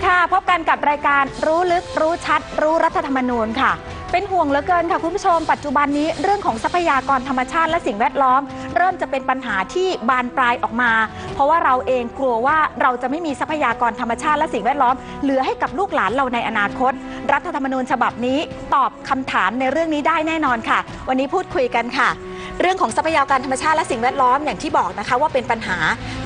ีค่ะ พบกันกับรายการรู้ลึกรู้ชัด รู้รัฐธรรมนูญค่ะ เป็นห่วงเหลือเกินค่ะคุณผู้ชม ปัจจุบันนี้เรื่องของทรัพยากรธรรมชาติและสิ่งแวดล้อม เริ่มจะเป็นปัญหาที่บานปลายออกมา เพราะว่าเราเองกลัวว่าเราจะไม่มีทรัพยากรธรรมชาติและสิ่งแวดล้อม เหลือให้กับลูกหลานเราในอนาคต รัฐธรรมนูญฉบับนี้ตอบคำถามในเรื่องนี้ได้แน่นอนค่ะ วันนี้พูดคุยกันค่ะ เรื่องของทรัพยากรธรรมชาติและสิ่งแวดล้อมอย่างที่บอกนะคะว่าเป็นปัญหา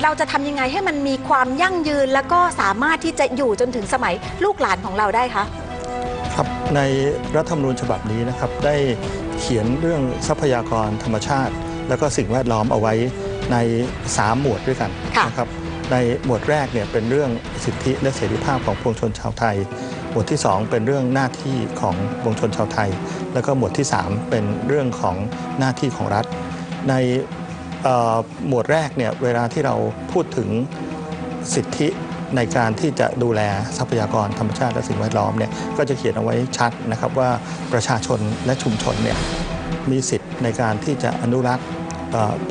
เราจะทำยังไงให้มันมีความยั่งยืน แล้วก็สามารถที่จะอยู่จนถึงสมัยลูกหลานของเราได้คะครับในรัฐธรรมนูญฉบับนี้นะครับได้เขียนเรื่องทรัพยากรธรรมชาติ แล้วก็สิ่งแวดล้อมเอาไว้ใน 3 หมวดด้วยกันค่ะนะครับในหมวดแรกเนี่ยเป็นเรื่องสิทธิและเสรีภาพของปวงชนชาวไทยห มวดที่ 2 เป็นเรื่องหน้าที่ของวงชนชาวไทย แล้วก็หมวดที่ 3 เป็นเรื่องของหน้าที่ของรัฐ ในหมวดแรกเนี่ยเวลาที่เราพูดถึงสิทธิในการที่จะดูแลทรัพยากรธรรมชาติและสิ่งแวดล้อมเนี่ยก็จะเขียนเอาไว้ชัดนะครับว่าประชาชนและชุมชนเนี่ยมีสิทธิ์ในการที่จะอนุรักษ์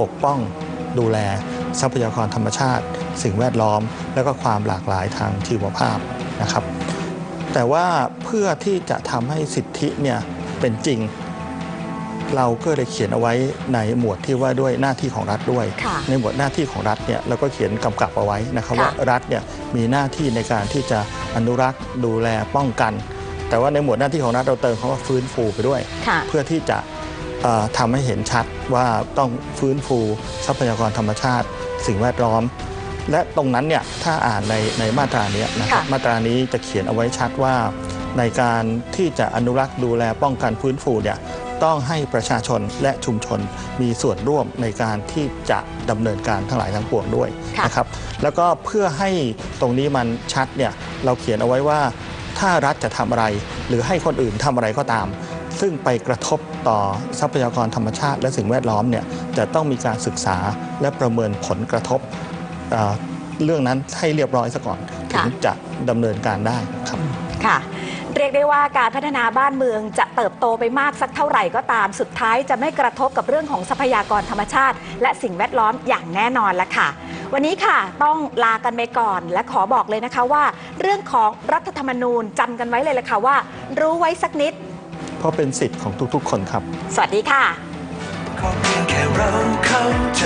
ปกป้องดูแลทรัพยากรธรรมชาติ สิ่งแวดล้อม และก็ความหลากหลายทางชีวภาพนะครับ แต่ว่าเพื่อที่จะทำให้สิทธิเนี่ยเป็นจริง เราก็เลยเขียนเอาไว้ในหมวดที่ว่าด้วยหน้าที่ของรัฐด้วย ค่ะในหมวดหน้าที่ของรัฐเนี่ยเราก็เขียนกำกับเอาไว้นะครับค่ะ ว่ารัฐเนี่ยมีหน้าที่ในการที่จะอนุรักษ์ดูแลป้องกัน แต่ว่าในหมวดหน้าที่ของรัฐเราเติมคำว่าฟื้นฟูไปด้วย ค่ะ เพื่อที่จะเอ่อทำให้เห็นชัดว่าต้องฟื้นฟูทรัพยากรธรรมชาติ สิ่งแวดล้อม และตรงนั้นเนี่ยถ้าอ่านในในมาตราเนี้ยนะครับค่ะ มาตรานี้จะเขียนเอาไว้ชัดว่า ในการที่จะอนุรักษ์ดูแลป้องกันฟื้นฟูเนี่ยต้องให้ประชาชนและชุมชนมีส่วนร่วมในการที่จะดำเนินการทั้งหลายทั้งปวงด้วยค่ะนะครับแล้วก็เพื่อให้ตรงนี้มันชัดเนี่ยเราเขียนเอาไว้ว่า ถ้ารัฐจะทำอะไร หรือให้คนอื่นทำอะไรก็ตาม ซึ่งไปกระทบต่อทรัพยากรธรรมชาติ และสิ่งแวดล้อมเนี่ยจะต้องมีการศึกษาและประเมินผลกระทบ เอ่อเรื่องนั้นให้เรียบร้อยซะก่อนถึค่ะงจะดำเนินการได้ครับค่ะเรียกได้ว่าการพัฒนาบ้านเมืองจะเติบโตไปมากสักเท่าไหร่ก็ตามสุดท้ายจะไม่กระทบกับเรื่องของทรัพยากรธรรมชาติ และสิ่งแวดล้อมอย่างแน่นอนละค่ะ วันนี้ค่ะต้องลากันไปก่อนและขอบอกเลยนะคะว่า เรื่องของรัฐธรรมนูญจำกันไว้เลยละค่ะว่า รู้ไว้สักนิด เพราะเป็นสิทธิ์ของทุกๆ คนครับ สวัสดีค่ะขอเพียงแค่เราเข้าใจ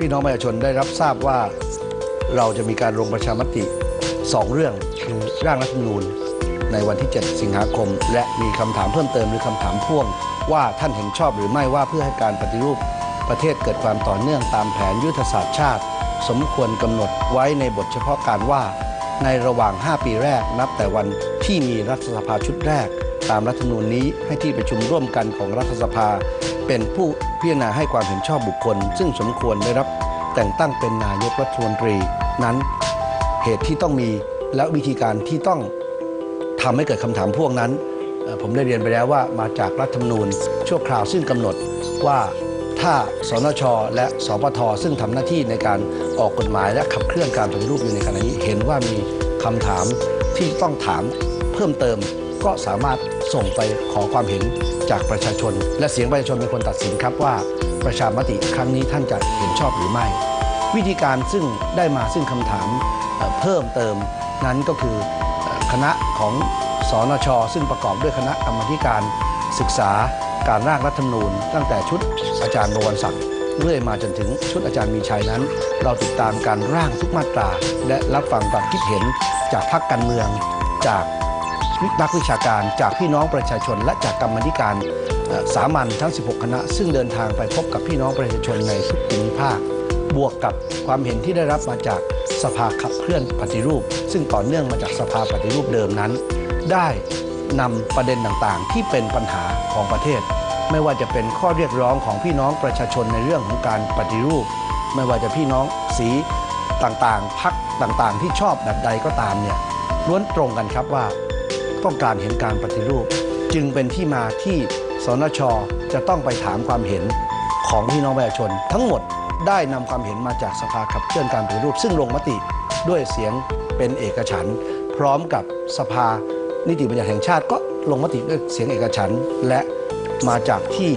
พี่น้องประชาชนได้รับทราบว่าเราจะมีการลงประชามติ 2 เรื่องคือร่างรัฐธรรมนูญในวันที่ 7 สิงหาคม และมีคำถามเพิ่มเติมหรือคำถามพ่วง ว่าท่านเห็นชอบหรือไม่ว่าเพื่อให้การปฏิรูป ประเทศเกิดความต่อเนื่องตามแผนยุทธศาสตร์ชาติ สมควรกำหนดไว้ในบทเฉพาะการว่า ในระหว่าง 5 ปีแรกนับแต่วันที่มีรัฐสภาชุดแรก ตามรัฐธรรมนูญนี้ให้ที่ประชุมร่วมกันของรัฐสภา เป็นผู้พิจารณาให้ความเห็นชอบบุคคล ซึ่งสมควรได้รับแต่งตั้งเป็นนายกรัฐมนตรี นั้นเหตุที่ต้องมีและวิธีการที่ต้องทำให้เกิดคำถามพวงนั้น ผมได้เรียนไปแล้วว่ามาจากรัฐธรรมนูญชั่วคราวซึ่งกำหนดว่าถ้าสนช และสปทซึ่งทำหน้าที่ในการออกกฎหมายและขับเคลื่อนการปฏิรูปอยู่ในขณะนี้เห็นว่ามีคำถามที่ต้องถามเพิ่มเติมก็สามารถส่งไปขอความเห็น จากประชาชน และเสียงประชาชนเป็นคนตัดสินครับว่าประชามติครั้งนี้ท่านจะเห็นชอบหรือไม่ วิธีการซึ่งได้มาซึ่งคำถามเพิ่มเติมนั้นก็คือคณะของสอนช ซึ่งประกอบด้วยคณะกรรมการศึกษาการร่างรัฐธรรมนูญ ตั้งแต่ชุดอาจารย์นวลศักดิ์เรื่อยมาจนถึงชุดอาจารย์มีชัยนั้น เราติดตามการร่างทุกมาตรา และรับฟังความคิดเห็นจากพรรคการเมืองจาก นักวิชาการจากพี่น้องประชาชน และจากกรรมธิการสามัญทั้ง 16 คณะ ซึ่งเดินทางไปพบกับพี่น้องประชาชนในทุกภูมิภาค บวกกับความเห็นที่ได้รับมาจากสภาขับเคลื่อนปฏิรูป ซึ่งต่อเนื่องมาจากสภาปฏิรูปเดิมนั้น ได้นำประเด็นต่างๆ ที่เป็นปัญหาของประเทศ ไม่ว่าจะเป็นข้อเรียกร้องของพี่น้องประชาชนในเรื่องของการปฏิรูป ไม่ว่าจะพี่น้องสีต่างๆพักต่างๆ ที่ชอบแบบใดก็ตามเนี่ยล้วนตรงกันครับว่า ต้องการเห็นการปฏิรูป จึงเป็นที่มาที่สนชจะต้องไปถามความเห็นของพี่น้องประชาชน ทั้งหมดได้นำความเห็นมาจากสภาขับเคลื่อนการปฏิรูป ซึ่งลงมติด้วยเสียงเป็นเอกฉันท์พร้อมกับสภานิติบัญญัติแห่งชาติก็ลงมติด้วยเสียงเอกฉันท์และมาจากที่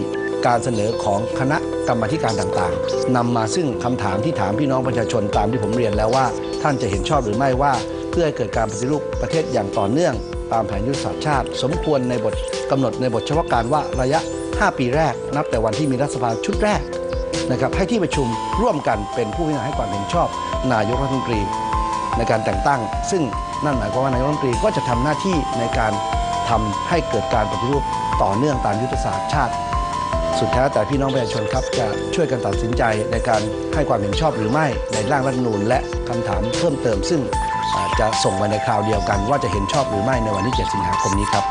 การเสนอของคณะกรรมการต่างๆนำมาซึ่งคำถามที่ถามพี่น้องประชาชนตามที่ผมเรียนแล้วว่า ท่านจะเห็นชอบหรือไม่ว่า เพื่อให้เกิดการปฏิรูปประเทศอย่างต่อเนื่อง ตามแผนยุทธศาสตร์ชาติ สมควรในบทกำหนดในบทเฉพาะการว่าระยะ 5 ปีแรก นับแต่วันที่มีรัฐสภาชุดแรกนะครับให้ที่ประชุมร่วมกันเป็นผู้พิจารณาให้ความเห็นชอบ นายกรัฐมนตรี ในการแต่งตั้ง ซึ่งนั่นหมายความว่านายกรัฐมนตรีก็จะทำหน้าที่ในการทำให้เกิดการปฏิรูปต่อเนื่องตามยุทธศาสตร์ชาติ สุดท้ายแต่พี่น้องประชาชนครับจะช่วยกันตัดสินใจในการให้ความเห็นชอบหรือไม่ในร่างรัฐธรรมนูญและคำถามเพิ่มเติมซึ่ง จะส่งมาในคราวเดียวกัน ว่าจะเห็นชอบหรือไม่ในวันที่ 7 สิงหาคมนี้ครับ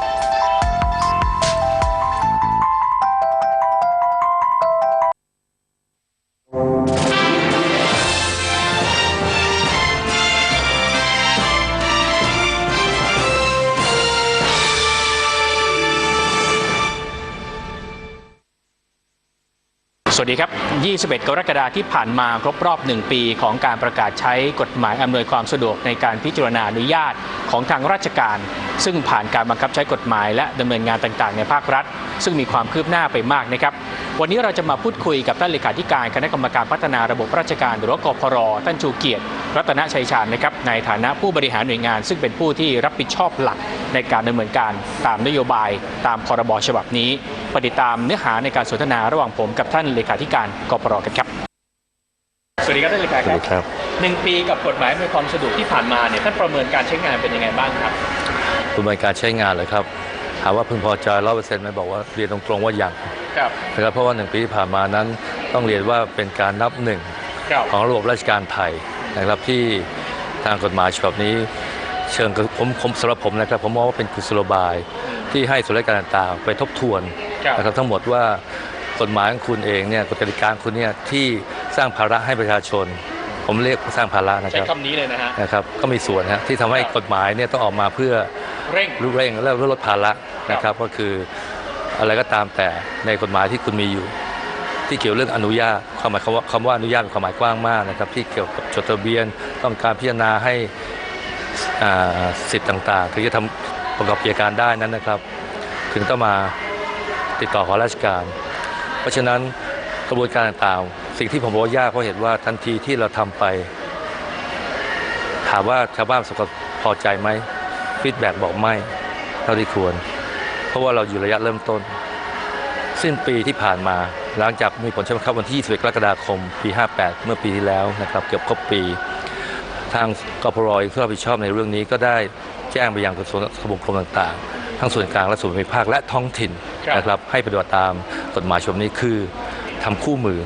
21 กรกฎาคมที่ผ่านมาครบรอบ 1 ปีของการประกาศใช้กฎหมายอำนวยความสะดวกในการพิจารณาอนุญาตของทางราชการ ซึ่งผ่านการบังคับใช้กฎหมายและดำเนินงานต่างๆ ในภาครัฐ ซึ่งมีความคืบหน้าไปมากนะครับ วันนี้เราจะมาพูดคุยกับท่านเลขาธิการคณะกรรมการพัฒนาระบบราชการหรือว่ากพรท่านชูเกียรติ รัตนชัยชาญนะครับในฐานะผู้บริหารหน่วยงาน ซึ่งเป็นผู้ที่รับผิดชอบหลักในการดำเนินการตามนโยบาย ตามพรบฉบับนี้ปฏิดตามเนื้อหาในการสนทนาระหว่างผมกับท่านเลขาธิการกพรกันครับ สวัสดีครับท่านเลขาสวัสดีครับหนึ่งปีกับกฎหมายอำนวยความสะดวกที่ผ่านมาเนี่ยท่านประเมินการใช้งานเป็นยังไงบ้างครับ ประเมินการใช้งานเลยครับถามว่าพึงพอใจร้อยเปอร์เซ็นต์ไหมบอกว่าเรียนตรงๆว่ายังครับนะครับเพราะว่าหนึ่งปีที่ผ่านมานั้น ต้องเรียนว่าเป็นการนับหนึ่งครับของระบบราชการไทยนะครับที่ทางกฎหมายฉบับนี้ เชิงกับผมผมสำหรับผมนะครับผมมองว่าเป็นกุศโลบายที่ให้ส่วนราชการต่างๆไปทบทวนครับนะครับทั้งหมดว่ากฎหมายของคุณเองเนี่ยกฎกติกาของคุณเนี่ยที่สร้างภาระให้ประชาชน ผมเรียกสร้างภาระนะคใช้รับคำนี้เลยนะฮะนะครับก็มีส่วนนะที่ทำให้ครับกฎหมายเนี่ยต้องออกมาเพื่อ เร่งรูเร่งและลดภาระนะคครัรับบก็คืออะไรก็ตามแต่ในกฎหมายที่คุณมีอยู่ ที่เกี่ยวเรื่องอนุญาตความหมายคำว่าคำว่าอนุญาตเป็นความหมายกว้างมากนะครับ ที่เกี่ยวกับจดทะเบียนต้องการพิจารณาให้อ่าสิทธิ์ต่างๆถึงจะทำประกอบกิจการได้นั้นนะครับ ถึงต้องมาติดต่อขอราชการ เพราะฉะนั้นกระบวนการต่างๆ สิ่งที่ผมบอกว่ายากเพราะเห็นว่าทันทีที่เราทำไป ถามว่าชาวบ้านประสบความพอใจไหม ฟีดแบ็กบอกไม่เท่าที่ควร เพราะว่าเราอยู่ระยะเริ่มต้น สิ้นปีที่ผ่านมาหลังจากมีผลใช้บังคับวันที่21กรกฎาคม ปี 58 เมื่อปีที่แล้วนะครับเกือบครบปี ทางกพรองที่รับผิดชอบในเรื่องนี้ก็ได้แจ้งไปยังกระทรวงคมนาคมต่างๆ ทั้งส่วนกลางและส่วนภูมิภาคและท้องถิ่นนะครับให้ปฏิบัติตามกฎหมายฉบับนี้คือทำคู่มือ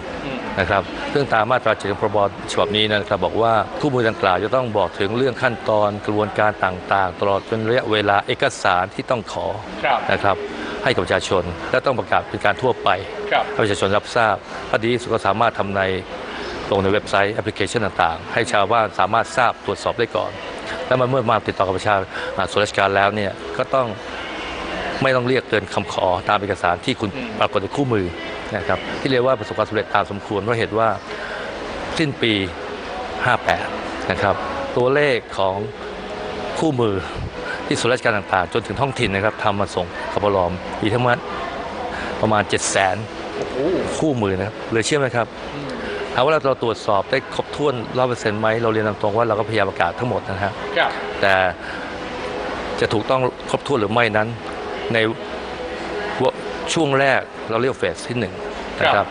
นะครับเรื่องตามมาตรา7ของพรบฉบับนี้นะครับบอกว่าคู่มือดังกล่าวจะต้องบอกถึงเรื่องขั้นตอนกระบวนการต่างๆ ตลอดจนระยะเวลาเอกสารที่ต้องขอครับนะครับให้กับประชาชน และต้องประกาศเป็นการทั่วไปครับให้ประชาชนรับทราบถ้าดีที่สุดก็สามารถทำในลงในเว็บไซต์แอปพลิเคชันต่างๆ ให้ชาวบ้านสามารถทราบตรวจสอบได้ก่อน แล้วมันเมื่อมาติดต่อกับประชาอ่าส่วนราชการแล้วเนี่ยก็ต้องไม่ต้องเรียกเกินคำขอตามเอกสารที่คุณอืมปรากฏในคู่มือ นะครับที่เรียกว่าประสบความสำเร็จตามสมควรเพราะเหตุว่าสิ้นปี 58 นะครับ ตัวเลขของคู่มือที่ส่วนราชการต่างๆ จนถึงท้องถิ่นนะครับทำมาส่งกบลอมมีทั้งหมดประมาณ 7 0 0 0 0โอ้โหคู่มือนะครับเหลยเชื่อไหมครับอืมถามว่าเราเราตรวจสอบได้ครบถ้วนร้อยเปอร์เซ็นต์ไหมเราเรียนตามตรงว่าเราก็พยายามประกาศทั้งหมดนะฮะครับแต่จะถูกต้องครบถ้วนหรือไม่นั้น ในว ช่วงแรกเราเรียกเฟสที่หนึ่งนะครับ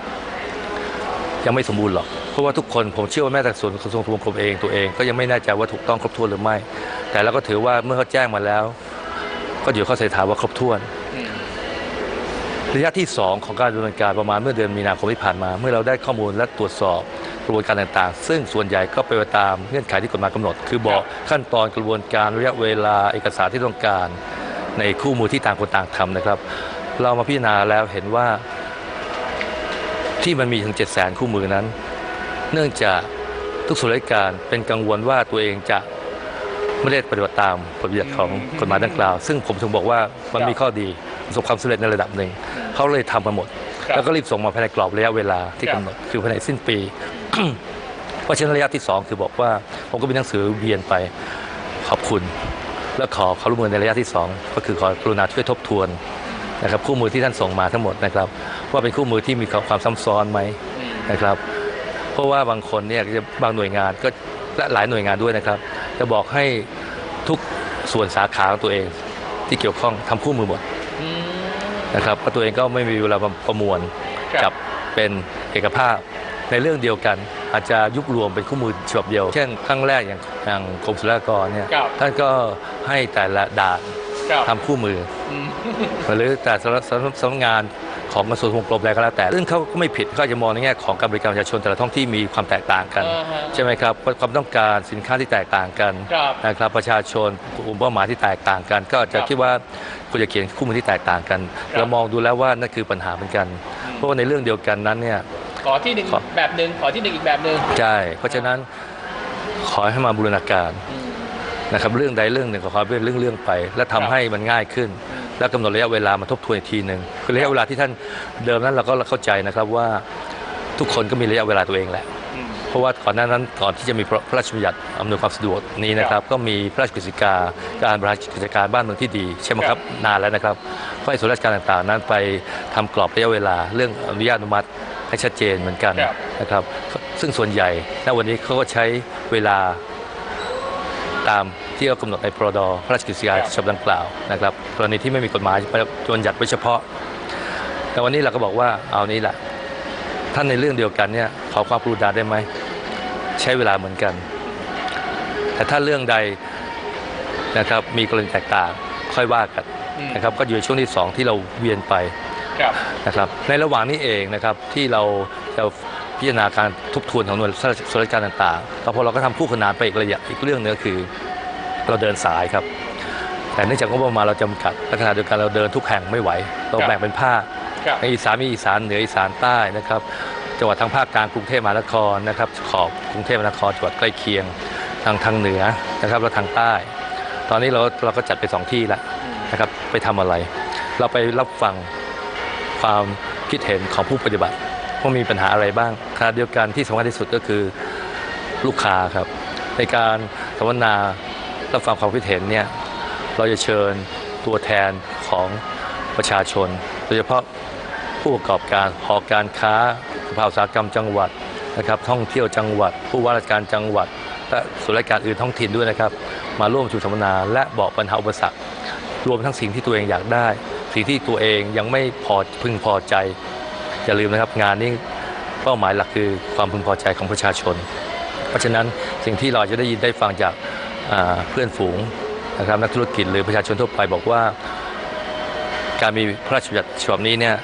ยังไม่สมบูรณ์หรอก เพราะว่าทุกคนผมเชื่อว่าแม้แต่ส่วนกระทรวงคมนาคมเองตัวเองก็ยังไม่แน่ใจว่าถูกต้องครบถ้วนหรือไม่ แต่เราก็ถือว่าเมื่อเขาแจ้งมาแล้ว ก็เดี๋ยวเขาใส่ถามว่าครบถ้วนอืมระยะที่ 2 ของการดำเนินการประมาณเมื่อเดือนมีนาคมที่ผ่านมา เมื่อเราได้ข้อมูลและตรวจสอบกระบวนการต่างๆ ซึ่งส่วนใหญ่ก็ไปนไปตามเงื่อนไขที่กฎหมายกำหนด คือบอกขั้นตอนกระบวนการระยะเวลาเอกสารที่ต้องการ ในคู่มือที่ต่างคนต่างทำนะครับ เรามาพิจารณาแล้วเห็นว่าที่มันมีถึง 7 0 0 0 0 0 คู่มือนั้น เนื่องจากทุกส่วนราชการเป็นกังวลว่าตัวเองจะไม่ได้ปฏิบัติตามกฎบัญญัติของกฎหมายดังกล่าว ซึ่งผมถึงบอกว่ามันมีข้อดีประสบความสำเร็จในระดับหนึ่ง เขาเลยทำมาหมด แล้วก็รีบส่งมาภายในกรอบระยะเวลาที่กำหนดคือภายในสิ้นปี เพราะฉะนั้นระยะที่ 2 คือบอกว่าผมก็มีหนังสือเวียนไปขอบคุณ และขอความร่วมมือในระยะที่สองก็คือขอกรุณาช่วยทบทวน นะครับคู่มือที่ท่านส่งมาทั้งหมดนะครับ ว่าเป็นคู่มือที่มีความซ้ำซ้อนไหมนะครับ เพราะว่าบางคนเนี่ยจะบางหน่วยงานก็และหลายหน่วยงานด้วยนะครับ จะบอกให้ทุกส่วนสาขาของตัวเองที่เกี่ยวข้องทำคู่มือหมดนะครับเพราะตัวเองก็ไม่มีเวลาประมวลครับจับเป็นเอกภาพในเรื่องเดียวกันอาจจะยุบรวมเป็นคู่มือฉบับเดียว เช่นครั้งแรกอย่างอย่างกรมศุลกากรเนี่ยครับท่านก็ให้แต่ละด่าน ครับทำคู่มืออืมหรือแต่สำนักสำนักสำนักงานของกระทรวงกรมอะไรก็แล้วแต่ซึ่งเขาก็ไม่ผิดเขาอาจจะมองในแง่ของการบริการประชาชนแต่ละท้องที่มีความแตกต่างกัน อ่าฮะใช่ไหมครับความต้องการสินค้าที่แตกต่างกันครับ นะครับประชาชนกลุ่มเป้าหมายที่แตกต่างกัน ก็จะครับคิดว่าควรจะเขียนคู่มือที่แตกต่างกันครับเรามองดูแล้วว่านั่นคือปัญหาเหมือนกัน เพราะว่าในเรื่องเดียวกันนั้นเนี่ย ขอที่หนึ่งขอ แบบหนึ่งขอที่หนึ่งอีกแบบหนึ่ง ใช่เพราะฉะนั้นขอให้มาบูรณาการอืม นะครับเรื่องใดเรื่องหนึ่งก็ขอเป็นเรื่องเรื่องๆไป และทำครับให้มันง่ายขึ้น แล้วกำหนดระยะเวลามาทบทวนอีกทีหนึ่งคือระยะเวลาที่ท่านเดิมนั้นเราก็เข้าใจนะครับว่าทุกคนก็มีระยะเวลาตัวเองแหละอืมเพราะว่าก่อนหน้านั้นก่อนที่จะมีพระราชบัญญัติอำนวยความสะดวกนี้นะครับก็มีพระราชกฤษฎีกาการบริหารกิจการบ้านเมืองที่ดีใช่ไหมคครัรับบนานแล้วนะครับก็ให้ส่วนราชการต่างๆ นั้นไปทำกรอบระยะเวลา เรื่องอนุญาตอนุมัติให้ชัดเจนเหมือนกันครับนะครับซึ่งส่วนใหญ่ณวันนี้เขาก็ใช้เวลาตาม ที่เรากำหนดในพรดพระราชกฤษฎีกาฉบับดังกล่าวนะครับกรณีที่ไม่มีกฎหมายบัญญัติไว้เฉพาะ แต่วันนี้เราก็บอกว่าเอานี้แหละท่านในเรื่องเดียวกันเนี่ยขอความกรุณาได้ไหมใช้เวลาเหมือนกัน แต่ถ้าเรื่องใดนะครับมีกรณีแตกต่างค่อยว่ากันอืมนะครับก็อยู่ในช่วงที่สองที่เราเวียนไปครับนะครับในระหว่างนี้เองนะครับที่เราจะพิจารณาการทบทวนของหน่วยส่วนราชการต่างๆแล้วพอเราก็ทำคู่ขนานไปอีกระยะอีกเรื่องหนึงก็คือ เราเดินสายครับ แต่เนื่องจากงบประมาณเราจำกัดและขณะเดียวกันเราเดินทุกแห่งไม่ไหว เราครับแบ่งเป็นภาคครับในอีสานมีอีสานเหนืออีสานใต้นะครับจังหวัดทางภาคกลางกรุงเทพมหานครนะครับขอบกรุงเทพมหานครจังหวัดใกล้เคียงทางทางเหนือนะครับแล้วทางใต้ ตอนนี้เราเราก็จัดไปสองที่ละนะครับไปทำอะไร เราไปรับฟังความคิดเห็นของผู้ปฏิบัติว่ามีปัญหาอะไรบ้างขณะเดียวกันที่สำคัญที่สุดก็คือลูกค้าครับ ในการสัมมนา รับฟังความคิดเห็นเนี่ยเราจะเชิญตัวแทนของประชาชน โดยเฉพาะผู้ประกอบการหอการค้าสภาอุตสาหกรรมจังหวัดนะครับ ท่องเที่ยวจังหวัด ผู้ว่าราชการจังหวัด และส่วนราชการอื่นท้องถิ่นด้วยนะครับ มาร่วมชุมสัมมนาและบอกปัญหาอุปสรรครวมทั้งสิ่งที่ตัวเองอยากได้ สิ่งที่ตัวเองยังไม่พอพึงพอใจ อย่าลืมนะครับงานนี้เป้าหมายหลักคือความพึงพอใจของประชาชน เพราะฉะนั้นสิ่งที่เราจะได้ยินได้ฟังจาก เพื่อนฝูงนะครับนักธุรกิจหรือประชาชนทั่วไปบอกว่า การมีพระราชบัญญัติฉบับนี้เนี่ย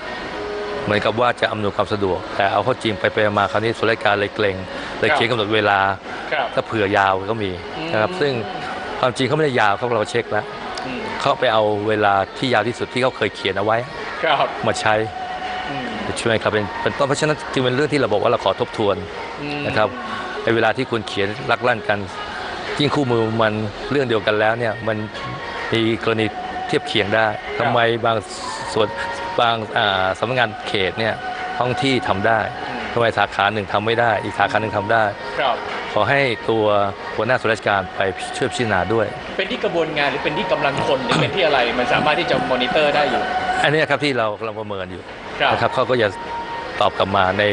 เหมือนกับว่าจะอำนวยความสะดวก แต่เอาเข้าจริงไปไปมาคราวนี้ส่วนราชการเลยเกรงเลยเขียนกำหนดเวลาครับถ้าเผื่อยาวก็มีนะครับอืมซึ่งความจริงเขาไม่ได้ยาวครับเราเช็คแล้วอืมเขาไปเอาเวลาที่ยาวที่สุดที่เขาเคยเขียนเอาไว้ครับมาใช้อืมใช่ไหมครับเป็นเป็นต้นเพราะฉะนั้นจึงเป็นเรื่องที่เราบอกว่าเราขอทบทวนอืมนะครับในเวลาที่คุณเขียนลักลั่นกัน ยิ่งคู่มือมันเรื่องเดียวกันแล้วเนี่ยมันมีกรณีเทียบเคียงได้ทำไมบางส่วนบางอ่าสำนักงานเขตเนี่ยท้องที่ทำได้ทำไมสาขาหนึ่งทำไม่ได้ อีกสาขาหนึ่งทำได้ ครับขอให้ตัวหัวหน้าส่วนราชการไปช่วยพิจารณาด้วย เป็นที่กระบวนงานหรือเป็นที่กำลังคนหรือเป็นที่อะไรมันสามารถที่จะมอนิเตอร์ได้อยู่ อันนี้ครับที่เรากำลังประเมินอยู่ครับ นะครับเขาก็จะตอบกลับมาใน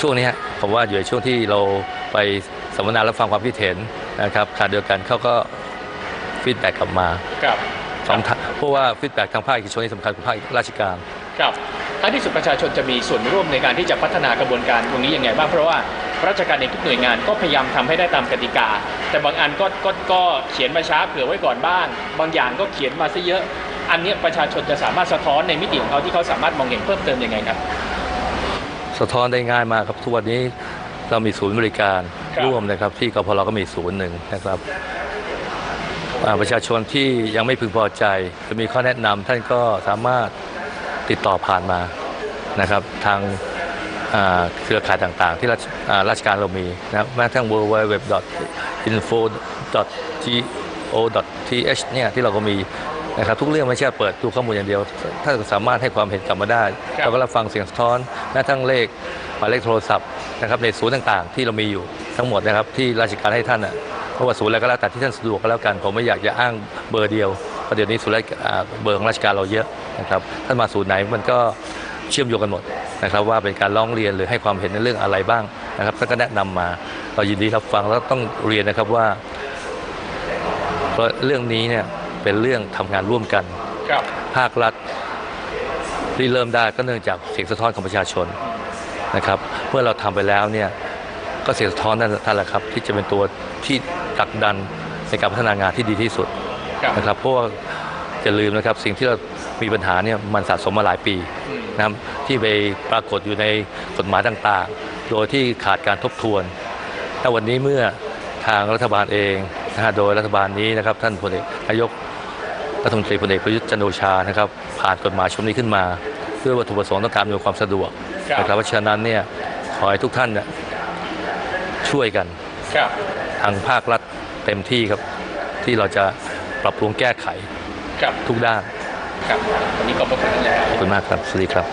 ช่วงนี้ฮะผมว่าอยู่ในช่วงที่เราไปสัมมนารับฟังความคิดเห็น นะครับขณะเดียวกันเขาก็ฟีดแบ็กกลับมาครับสองทางเพราะว่าฟีดแบ็กทางภาคเอกชนนี่สำคัญกว่าภาคราชการครับท้ายที่สุดประชาชนจะมีส่วนร่วมในการที่จะพัฒนากระบวนการตรงนี้ยังไงบ้างเพราะว่าราชการในทุกหน่วยงานก็พยายามทำให้ได้ตามกติกา แต่บางอันก็ก็ก็เขียนมาช้าเผื่อไว้ก่อนบ้าง บางอย่างก็เขียนมาซะเยอะ อันเนี้ยประชาชนจะสามารถสะท้อนในมิติของเขาที่เขาสามารถมองเห็นเพิ่มเติมยังไงครับ สะท้อนได้ง่ายมากครับทุกวันนี้เรามีศูนย์บริการค รับร่วมนะครับ ที่กพลก็มีศูนย์หนึ่งนะครับอ่าประชาชนที่ยังไม่พึงพอใจจะมีข้อแนะนำท่านก็สามารถติดต่อผ่านมานะครับ ทางอ่าเครือข่ายต่างๆ ที่ราชอ่าราชการเรามีนะครับแม้กระทั่ง www.info.go.th เนี่ยที่เราก็มีนะครับทุกเรื่องไม่ใช่เปิดดูข้อมูลอย่างเดียว ถ้าสามารถให้ความเห็นกลับมาได้ครับเราก็รับฟังเสียงสะท้อนแม้กระทั่งเลข หมายเลขโทรศัพท์นะครับในศูนย์ต่างๆ ที่เรามีอยู่ทั้งหมดนะครับที่ราชการให้ท่านน่ะไม่ว่าศูนย์อะไรก็แล้วแต่ที่ท่านสะดวกก็แล้วกันผมไม่อยากจะอ้างเบอร์เดียวเพราะเดี๋ยวนี้ศูนย์ราชอ่าเบอร์ของราชการเราเยอะนะครับท่านมาศูนย์ไหนมันก็เชื่อมโยงกันหมดนะครับว่าเป็นการร้องเรียนหรือให้ความเห็นในเรื่องอะไรบ้างนะครับท่านก็แนะนำมาเรายินดีรับฟังแล้วต้องเรียนนะครับว่าเพราะเรื่องนี้เนี่ยเป็นเรื่องทำงานร่วมกันครับภาครัฐที่เริ่มได้ก็เนื่องจากเสียงสะท้อนของประชาชน นะครับ เมื่อเราทำไปแล้วเนี่ยก็เสียงสะท้อนนั่นนั่นแหละครับ ที่จะเป็นตัวที่ผลักดันในการพัฒนางานที่ดีที่สุดครับนะครับเพราะว่าจะลืมนะครับสิ่งที่เรามีปัญหาเนี่ยมันสะสมมาหลายปีนะครับที่ไปปรากฏอยู่ในกฎหมายต่างๆ โดยที่ขาดการทบทวน ถ้าวันนี้เมื่อทางรัฐบาลเองนะฮะโดยรัฐบาลนี้นะครับท่านพลเอกนายกรัฐมนตรีพลเอกประยุทธ์จันทร์โอชานะครับผ่านกฎหมายชุดนี้ขึ้นมา เพื่อวัตถุประสงค์ต้องการอำนวยความสะดวกครับ นะครับเพราะฉะนั้นเนี่ยขอให้ทุกท่านเนี่ยช่วยกันครับทางภาครัฐเต็มที่ครับที่เราจะปรับปรุงแก้ไขครับทุกด้านครับวันนี้ขอบพระคุณแล้วขอบคุณมากครับ สวัสดีครับ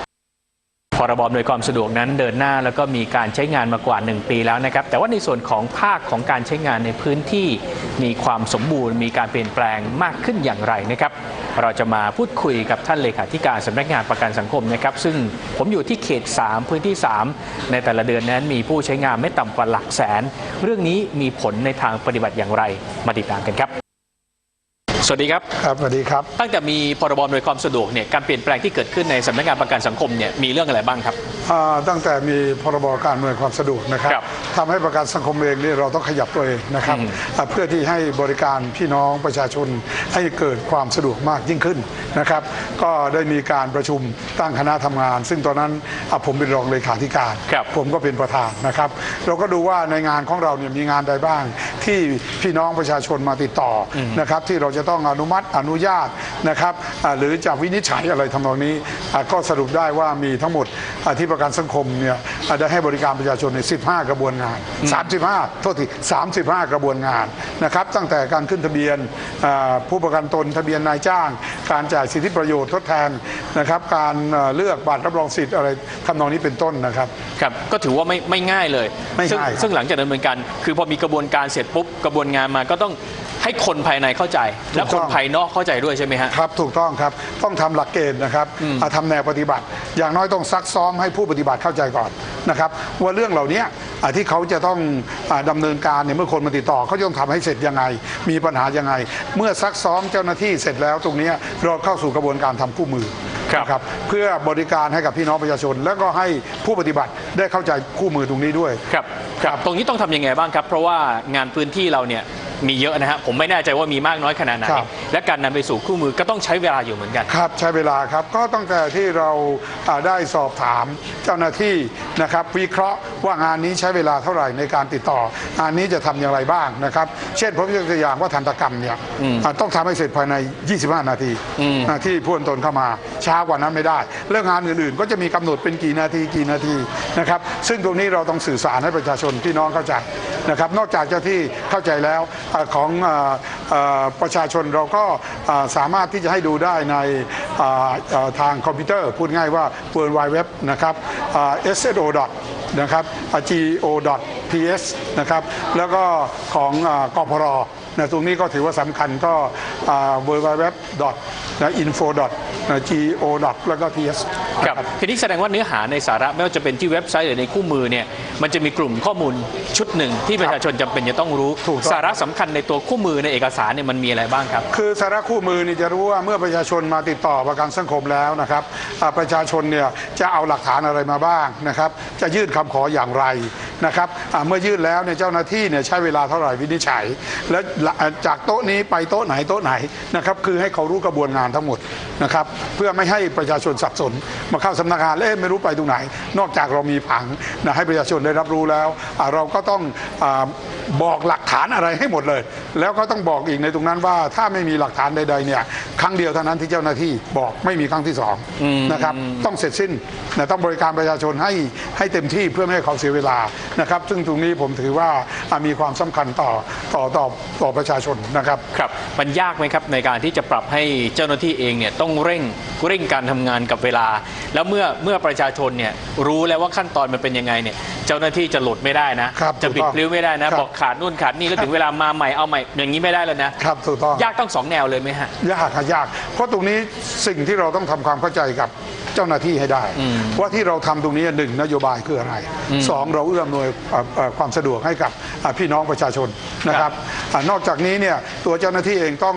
พรบอำนวยความสะดวกนั้นเดินหน้าแล้วก็มีการใช้งานมากว่า 1 ปีแล้วนะครับ แต่ว่าในส่วนของภาคของการใช้งานในพื้นที่มีความสมบูรณ์ มีการเปลี่ยนแปลงมากขึ้นอย่างไรนะครับ เราจะมาพูดคุยกับท่านเลขาธิการสำนักงานประกันสังคมนะครับซึ่งผมอยู่ที่เขต 3 พื้นที่ 3 ในแต่ละเดือนนั้นมีผู้ใช้งานไม่ต่ำกว่าหลักแสน เรื่องนี้มีผลในทางปฏิบัติอย่างไรมาติดตามกันครับสวัสดีครับครับ สวัสดีครับ ตั้งแต่มีพรบอำนวยความสะดวกเนี่ยการเปลี่ยนแปลงที่เกิดขึ้นในสำนักงานประกันสังคมเนี่ยมีเรื่องอะไรบ้างครับ อ่าตั้งแต่มีพรบการอำนวยความสะดวกนะครับครับทำให้ประกันสังคมเองนี่เราต้องขยับตัวเองนะครับอืมอ่าเพื่อที่ให้บริการพี่น้องประชาชนให้เกิดความสะดวกมากยิ่งขึ้นนะครับ ก็ได้มีการประชุมตั้งคณะทำงาน ซึ่งตอนนั้นอะผมเป็นรองเลขาธิการ ครับ ผมก็เป็นประธานนะครับ เราก็ดูว่าในงานของเราเนี่ยมีงานใดบ้าง ที่พี่น้องประชาชนมาติดต่ออนะครับ ที่เราจะต้องอนุมัติอนุญาตนะครับอ่าหรือจะวินิจฉัยอะไรทำนองนี้อ่าก็สรุปได้ว่ามีทั้งหมดอ่าที่ประกันสังคมเนี่ยอ่าได้ให้บริการประชาชนใน 15 กระบวนงาน 35 โทษที 35 กระบวนงานนะครับ ตั้งแต่การขึ้นทะเบียนอ่าผู้ประกันตนทะเบียนนายจ้าง การจ่ายสิทธิประโยชน์ทดแทนนะครับ การเอ่อเลือกบัตรรับรองสิทธิ์อะไรทำนองนี้เป็นต้นนะครับครับก็ถือว่าไม่ไม่ง่ายเลย ไม่ซึ่งง่ายครับซึ่งหลังจากดำเนินการคือพอมีกระบวนการเสร็จปุ๊บกระบวนงานมาก็ต้อง ให้คนภายในเข้าใจ และคนภายนอกเข้าใจด้วยใช่ไหมฮะ ครับถูกต้องครับต้องทำหลักเกณฑ์นะครับอ่าทำแนวปฏิบัติ อย่างน้อยต้องซักซ้อมให้ผู้ปฏิบัติเข้าใจก่อนนะครับว่าเรื่องเหล่านี้อ่าที่เขาจะต้องอาดำเนินการเนี่ยเมื่อคนมาติดต่อเขาจะต้องทำให้เสร็จยังไง มีปัญหายังไง เมื่อซักซ้อมเจ้าหน้าที่เสร็จแล้วตรงเนี้ยเราเข้าสู่กระบวนการทำคู่มือครับนะครับเพื่อบริการให้กับพี่น้องประชาชน แล้วก็ให้ผู้ปฏิบัติได้เข้าใจคู่มือตรงนี้ด้วยครับครับ ตรงนี้ต้องทำยังไงบ้างครับ เพราะว่างานพื้นที่เราเนี่ย มีเยอะนะฮะผมไม่แน่ใจว่ามีมากน้อยขนาดไหนครับ และการนำไปสู่คู่มือก็ต้องใช้เวลาอยู่เหมือนกัน ครับใช้เวลาครับก็ตั้งแต่ที่เราอ่าได้สอบถามเจ้าหน้าที่นะครับ วิเคราะห์ว่างานนี้ใช้เวลาเท่าไหร่ในการติดต่องานนี้จะทำอย่างไรบ้างนะครับ เช่นผมยกตัวอย่างว่าทันตกรรมเนี่ยอ่าต้องทำให้เสร็จภายใน 25 นาทีอืมอ่าที่ผู้ตนเข้ามาช้ากว่านั้นไม่ได้เรื่องงานอื่นๆ ก็จะมีกำหนดเป็นกี่นาทีกี่นาทีนะครับ ซึ่งตรงนี้เราต้องสื่อสารให้ประชาชนพี่น้องเข้าใจนะครับ นอกจากเจ้าที่เข้าใจแล้วอาของประชาชนเราก็สามารถที่จะให้ดูได้ในทางคอมพิวเตอร์ พูดง่ายว่า World Wide Web นะครับ SSO. นะครับ go.ps นะครับ แล้วก็ของอ่ากพรนะตรงนี้ก็ถือว่าสำคัญก็อ่า world wide web info go แล้วก็ ps ครับทีนี้แสดงว่าเนื้อหาในสาระไม่ว่าจะเป็นที่เว็บไซต์หรือในคู่มือเนี่ยมันจะมีกลุ่มข้อมูลชุดหนึ่งที่ประชาชนจำเป็นจะต้องรู้ ถูกต้อง สาระสำคัญในตัวคู่มือในเอกสารเนี่ยมันมีอะไรบ้างครับ คือสาระคู่มือนี่จะรู้ว่าเมื่อประชาชนมาติดต่อประกันสังคมแล้วนะครับอ่าประชาชนเนี่ยจะเอาหลักฐานอะไรมาบ้างนะครับ จะยื่นคำขออย่างไรนะครับอ่าเมื่อยื่นแล้วเนี่ยเจ้าหน้าที่เนี่ยใช้เวลาเท่าไหร่วินิจฉัย และจากโต๊ะนี้ไปโต๊ะไหนโต๊ะไหนนะครับคือให้เขารู้กระบวนงานทั้งหมดนะครับเพื่อไม่ให้ประชาชนสับสน มาเข้าสำนักงานแล้วเอ๊ะไม่รู้ไปตรงไหน นอกจากเรามีผังนะให้ประชาชนได้รับรู้แล้วอ่าเราก็ต้องอาบอกหลักฐานอะไรให้หมดเลย แล้วก็ต้องบอกอีกในตรงนั้นว่าถ้าไม่มีหลักฐานใดๆเนี่ยครั้งเดียวเท่านั้นที่เจ้าหน้าที่บอกไม่มีครั้งที่สองนะครับต้องเสร็จสิ้นนะต้องบริการประชาชนให้ให้เต็มที่เพื่อไม่ให้เขาเสียเวลานะครับ ซึ่งตรงนี้ผมถือว่าอ่ามีความสำคัญต่อต่อต่อต่อประชาชนนะครับครับมันยากไหมครับในการที่จะปรับให้เจ้าหน้าที่เองเนี่ยต้องเร่งเร่งการทำงานกับเวลา แล้วเมื่อเมื่อประชาชนเนี่ยรู้แล้วว่าขั้นตอนมันเป็นยังไงเนี่ย เจ้าหน้าที่จะหลุดไม่ได้นะ ครับจะบิดถูกต้องพลิ้วไม่ได้นะ ครับ บอกขาดนู่นขาดนี่แล้วถึงเวลามาใหม่เอาใหม่อย่างนี้ไม่ได้แล้วนะ ครับถูกต้อง ยากต้องสองแนวเลยไหมฮะ ยากค่ะยาก เพราะตรงนี้สิ่งที่เราต้องทำความเข้าใจกับเจ้าหน้าที่ให้ได้ ว่าที่เราทำตรงนี้หนึ่งนโยบายคืออะไรสองเราเอื้อมหน่วยเอ่อเอ่อความสะดวกให้กับอ่าพี่น้องประชาชนนะครับอ่านอกจากนี้เนี่ยตัวเจ้าหน้าที่เองต้อง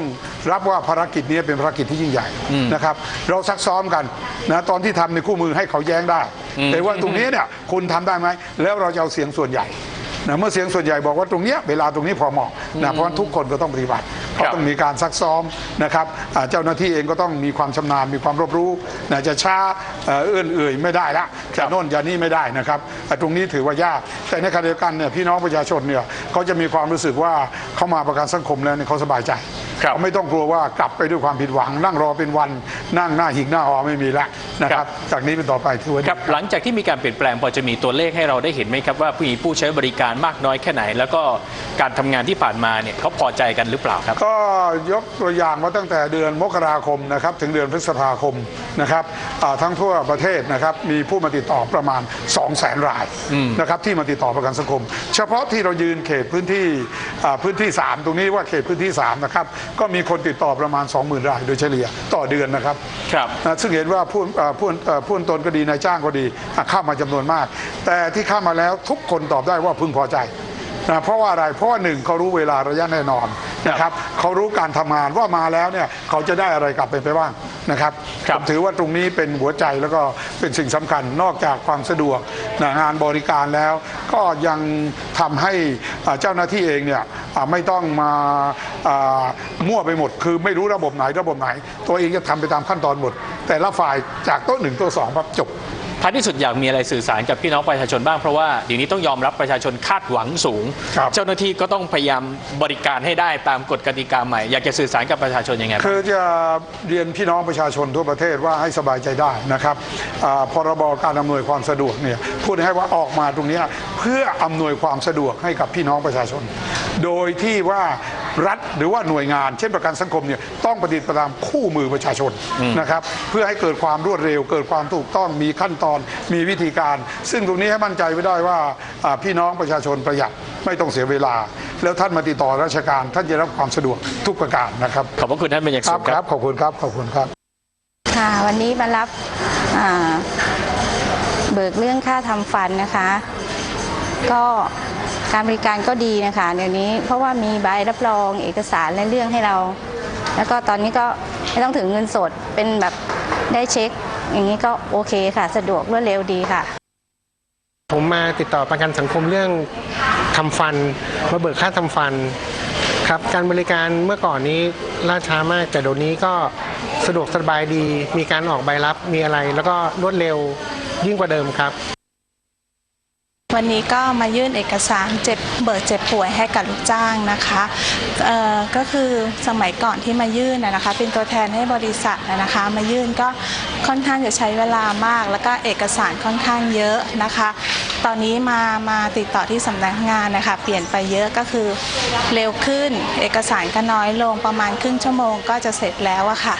รับว่าภารกิจนี้เป็นภารกิจที่ยิ่งใหญ่นะครับเราซักซ้อมกันนะตอนที่ทำในคู่มือให้เขาแย้งได้ แต่ว่าตรงนี้เนี่ยคุณทำได้ไหมแล้วเราจะเอาเสียงส่วนใหญ่นะเมื่อเสียงส่วนใหญ่บอกว่าตรงเนี้ยเวลาตรงนี้พอเหมาะนะเพราะฉะนั้นทุกคนก็ต้องปฏิบัติเขาต้องมีการซักซ้อมนะครับอ่าเจ้าหน้าที่เองก็ต้องมีความชำนาญมีความรอบรู้นะจะช้าเอ่อเอื้อนเอื่อยไม่ได้ละจะโน่นจะนี่ไม่ได้นะครับอ่าตรงนี้ถือว่ายาก แต่ในขณะเดียวกันเนี่ยพี่น้องประชาชนเนี่ยเขาจะมีความรู้สึกว่าเขามาประกันสังคมแล้วเนี่ยเขาสบายใจ ครับเขาไม่ต้องกลัวว่ากลับไปด้วยความผิดหวัง นั่งรอเป็นวันนั่งหน้าหิกหน้าหอไม่มีละนะครับจากนี้เป็นต่อไปถือว่าดีครับหลังจากที่มีการเปลี่ยนแปลงพอจะมีตัวเลขให้เราได้เห็นไหมครับว่ามีผู้ใช้บริการมากน้อยแค่ไหน แล้วก็การทำงานที่ผ่านมาเนี่ยเขาพอใจกันหรือเปล่าครับ ก็ยกตัวอย่างว่าตั้งแต่เดือนมกราคมนะครับถึงเดือนพฤษภาคมนะครับอ่าทั้งทั่วประเทศนะครับมีผู้มาติดต่อประมาณ 2 0 0แสนรายนะครับที่มาติดต่อประกันสังคม เฉพาะที่เรายืนเขตพื้นที่อ่าพื้นที่ 3 ตรงนี้ว่าเขตพื้นที่3นะครับก็มีคนติดต่อประมาณ 20,000 รายโดยเฉลี่ยต่อเดือนนะครับครับนะซึ่งเห็นว่าผู้เอ่อผู้เอ่อผู้ตนก็ดีนายจ้างก็ดีอะเข้ามาจำนวนมาก แต่ที่เข้ามาแล้วทุกคนตอบได้ว่าพึงพอใจ นะเพราะว่าอะไรเพราะว่าหนึ่งเขารู้เวลาระยะแน่นอนนะครับเขารู้การทำงานว่ามาแล้วเนี่ยเขาจะได้อะไรกลับไปไปบ้างนะครับครับผมถือว่าตรงนี้เป็นหัวใจแล้วก็เป็นสิ่งสำคัญนอกจากความสะดวกนะงานบริการแล้ว ก็ยังทำให้อ่าเจ้าหน้าที่เองเนี่ยอ่าไม่ต้องมาอ่ามั่วไปหมด คือไม่รู้ระบบไหนระบบไหน ตัวเองจะทำไปตามขั้นตอนหมด แต่ละฝ่ายจากโต๊ะหนึ่งโต๊ะสองปั๊บจบ ท้ายที่สุดอยากมีอะไรสื่อสารกับพี่น้องประชาชนบ้างเพราะว่าเดี๋ยวนี้ต้องยอมรับประชาชนคาดหวังสูงครับเจ้าหน้าที่ก็ต้องพยายามบริการให้ได้ตามกฎกติกาใหม่ อยากจะสื่อสารกับประชาชนยังไงบ้างคือจะเรียนพี่น้องประชาชนทั่วประเทศว่าให้สบายใจได้นะครับอาพรบการอำนวยความสะดวกเนี่ยพูดให้ว่าออกมาตรงเนี้ยเพื่ออำนวยความสะดวกให้กับพี่น้องประชาชน โดยที่ว่า รัฐหรือว่าหน่วยงาน เช่นประกันสังคมเนี่ยต้องปฏิบัติตามคู่มือประชาชนนะครับเพื่อให้เกิดความรวดเร็ว เกิดความถูกต้องมีขั้นตอนมีวิธีการ ซึ่งตรงนี้ให้มั่นใจไว้ได้ว่าอ่าพี่น้องประชาชนประหยัดไม่ต้องเสียเวลา แล้วท่านมาติดต่อราชการท่านจะได้รับความสะดวกทุกประการนะครับขอบพระคุณท่านเป็นอย่างคสูรับงคครัรับบขอบคุณครับขอบคุณครับค่ะวันนี้มารับอ่าเบิกเรื่องค่าทำฟันนะคะ ก็ การบริการก็ดีนะคะเดี๋ยวนี้เพราะว่ามีใบรับรองเอกสารและเรื่องให้เรา แล้วก็ตอนนี้ก็ไม่ต้องถึงเงินสดเป็นแบบได้เช็ค อย่างนี้ก็โอเคค่ะ สะดวกรวดเร็วดีค่ะ ผมมาติดต่อประกันสังคมเรื่องทำฟันมาเบิกค่าทำฟันครับการบริการเมื่อก่อนนี้ล่าช้ามาก แต่เดี๋ยวนี้ก็สะดวกสบายดี มีการออกใบรับมีอะไร แล้วก็รวดเร็วยิ่งกว่าเดิมครับ วันนี้ก็มายื่นเอกสารเจ็บเบิกเจ็บป่วยให้กับลูกจ้างนะคะเอ่อก็คือสมัยก่อนที่มายื่นนะคะ เป็นตัวแทนให้บริษัทนะนะคะ มายื่นก็ค่อนข้างจะใช้เวลามาก แล้วก็เอกสารค่อนข้างเยอะนะคะ ตอนนี้มามาติดต่อที่สำนักงานนะคะ เปลี่ยนไปเยอะก็คือเร็วขึ้น เอกสารก็น้อยลงประมาณครึ่งชั่วโมงก็จะเสร็จแล้วอะค่ะ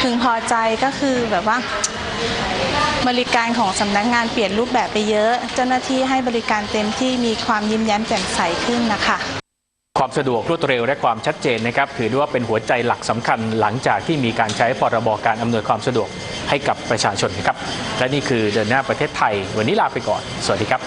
พึงพอใจก็คือแบบว่า บริการของสำนักงงานเปลี่ยนรูปแบบไปเยอะ เจ้าหน้าที่ให้บริการเต็มที่มีความยิ้มแย้มแจ่มใสขึ้นนะคะ ความสะดวกรวดเร็วและความชัดเจนนะครับถือว่าเป็นหัวใจหลักสำคัญหลังจากที่มีการใช้พรบการอำนวยความสะดวกให้กับประชาชนนะครับ และนี่คือเดินหน้าประเทศไทย วันนี้ลาไปก่อน สวัสดีครับ